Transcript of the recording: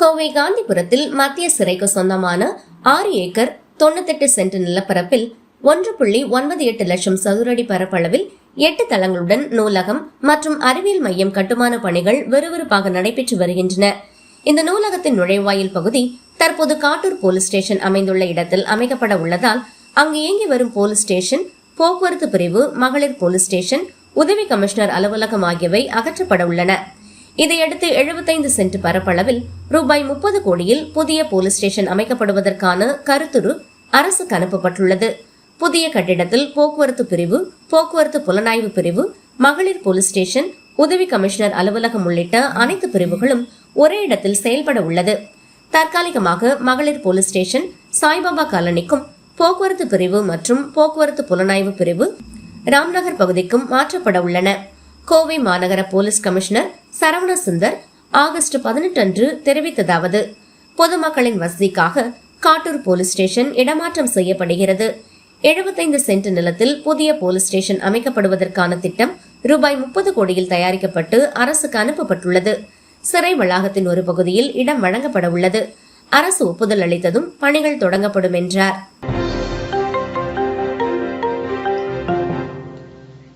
கோவை காந்திபுரத்தில் மத்திய சிறைக்கு சொந்தமான ஆறு ஏக்கர் தொண்ணூத்தெட்டு சென்ட் நிலப்பரப்பில் ஒன்று புள்ளி ஒன்பது எட்டு லட்சம் சதுரடி பரப்பளவில் எட்டு தளங்களுடன் நூலகம் மற்றும் அறிவியல் மையம் கட்டுமான பணிகள் விறுவிறுப்பாக நடைபெற்று வருகின்றன. இந்த நூலகத்தின் நுழைவாயில் பகுதி தற்போது காட்டூர் போலீஸ் ஸ்டேஷன் அமைந்துள்ள இடத்தில் அமைக்கப்பட உள்ளதால் அங்கு இயங்கி வரும் போலீஸ் ஸ்டேஷன் போக்குவரத்து பிரிவு மகளிர் போலீஸ் ஸ்டேஷன் உதவி கமிஷனர் அலுவலகம் ஆகியவை அகற்றப்பட உள்ளன. இதையடுத்து 75 சென்ட் பரப்பளவில் ரூபாய் முப்பது கோடியில் புதிய போலீஸ் ஸ்டேஷன் அமைக்கப்படுவதற்கான கருத்துரு அரசுக்கு அனுப்பப்பட்டுள்ளது. புதிய கட்டிடத்தில் போக்குவரத்து பிரிவு போக்குவரத்து புலனாய்வு பிரிவு மகளிர் போலீஸ் ஸ்டேஷன் உதவி கமிஷனர் அலுவலகம் உள்ளிட்ட அனைத்து பிரிவுகளும் ஒரே இடத்தில் செயல்பட உள்ளது. தற்காலிகமாக மகளிர் போலீஸ் ஸ்டேஷன் சாய்பாபா காலனிக்கும் போக்குவரத்து பிரிவு மற்றும் போக்குவரத்து புலனாய்வு பிரிவு ராம்நகர் பகுதிக்கும் மாற்றப்பட உள்ளன. கோவை மாநகர police commissioner Saravana Sundar August பதினெட்டு அன்று தெரிவித்ததாவது பொதுமக்களின் வசதிக்காக காட்டூர் போலீஸ் ஸ்டேஷன் இடமாற்றம் செய்யப்படுகிறது. 75 சென்ட் நிலத்தில் புதிய போலீஸ் ஸ்டேஷன் அமைக்கப்படுவதற்கான திட்டம் ரூபாய் முப்பது கோடியில் தயாரிக்கப்பட்டு அரசுக்கு அனுப்பப்பட்டுள்ளது. சிறை வளாகத்தின் ஒரு பகுதியில் இடம் வழங்கப்பட உள்ளது அரசு ஒப்புதல் அளித்ததும் பணிகள் தொடங்கப்படும் என்றார்.